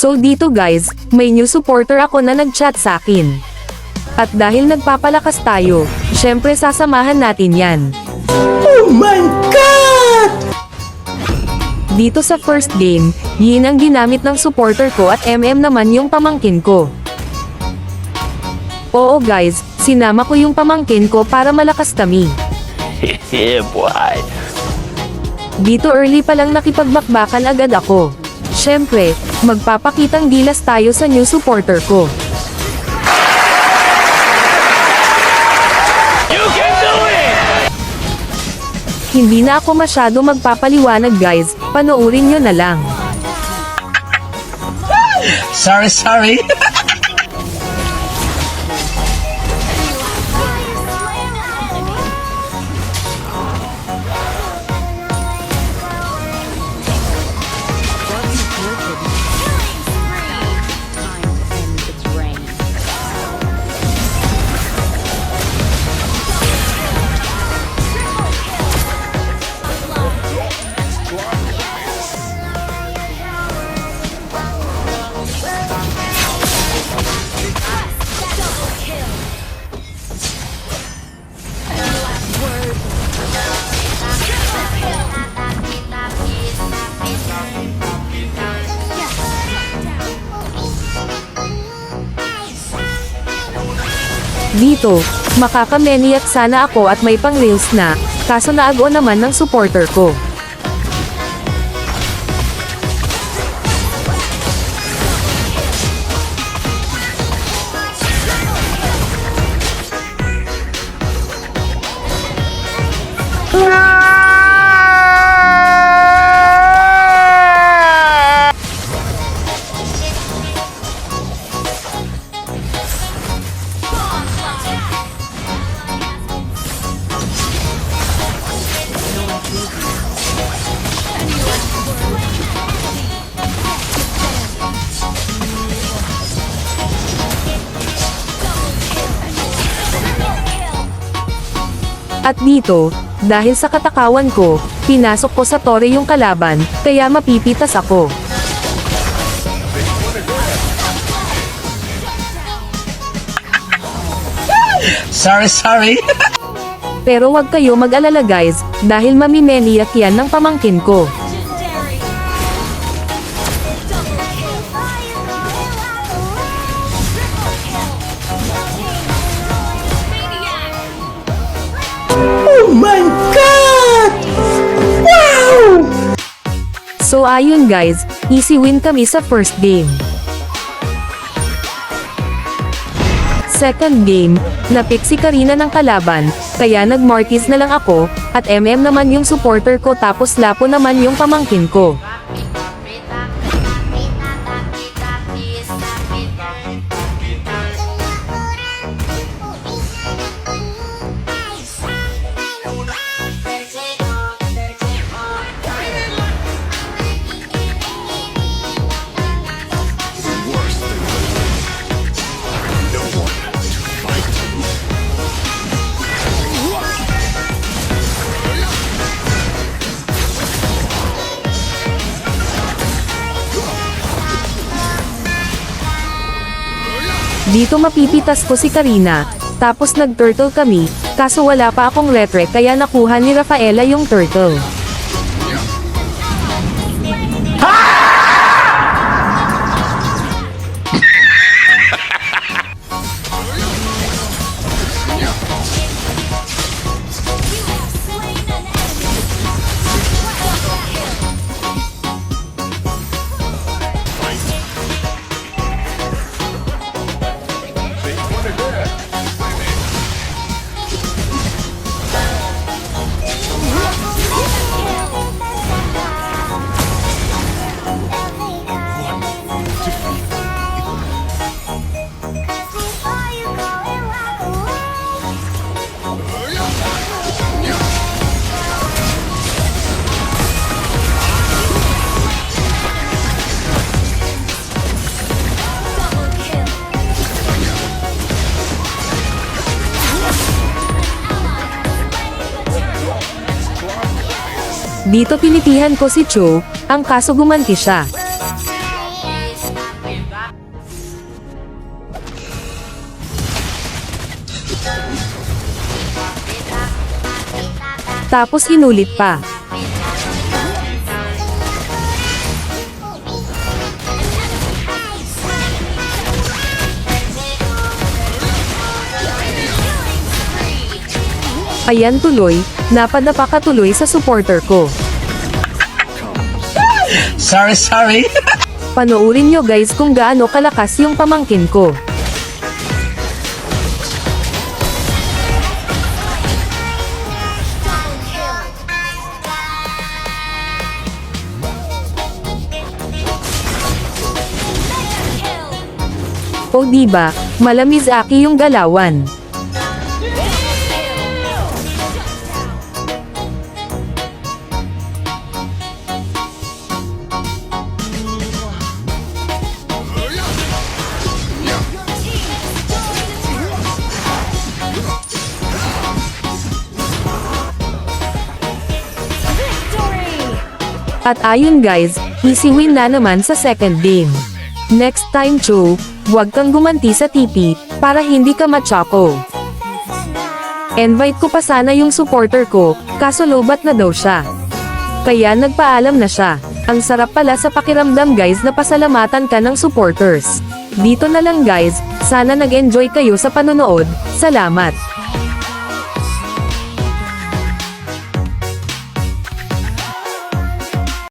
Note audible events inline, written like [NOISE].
So dito guys, may new supporter ako na nag-chat sa akin. At dahil nagpapalakas tayo, syempre sasamahan natin yan. Oh my God! Dito sa first game, yin ang ginamit ng supporter ko at MM naman yung pamangkin ko. Oo guys, sinama ko yung pamangkin ko para malakas kami. [LAUGHS] yeah, boy. Dito early pa lang nakipagbakbakan agad ako. Syempre, magpapakitang gilas tayo sa new supporter ko. You can do it! Hindi na ako masyado magpapaliwanag guys, panoorin nyo na lang. Sorry, sorry. [LAUGHS] Dito, makakamaniac sana ako at may pang reels na, kaso naago naman ng supporter ko. At dito, dahil sa katakawan ko, pinasok ko sa tore yung kalaban, kaya mapipitas ako. Sorry, sorry. Pero wag kayo mag-alala guys, dahil mamimeniak yan ng pamangkin ko. So ayun guys, easy win kami sa first game. Second game, napik si Karina ng kalaban, kaya nag-marquis na lang ako, at MM naman yung supporter ko tapos lapo naman yung pamangkin ko. Dito mapipitas ko si Karina, tapos nag-turtle kami, kaso wala pa akong retre kaya nakuha ni Rafaela yung turtle. Dito pinitihan ko si Cho, ang kaso gumanti siya. Tapos hinulit pa. Ayan tuloy, napadapa ka tuloy sa supporter ko. Sorry, sorry. Panoorin nyo guys kung gaano kalakas yung pamangkin ko. O diba, malamis aki yung galawan. At ayun guys, easy win na naman sa second game. Next time Cho, huwag kang gumanti sa TP, para hindi ka machako. Invite ko pa sana yung supporter ko, kaso lobat na daw siya. Kaya nagpaalam na siya. Ang sarap pala sa pakiramdam guys na pasalamatan ka ng supporters. Dito na lang guys, sana nag-enjoy kayo sa panonood, salamat.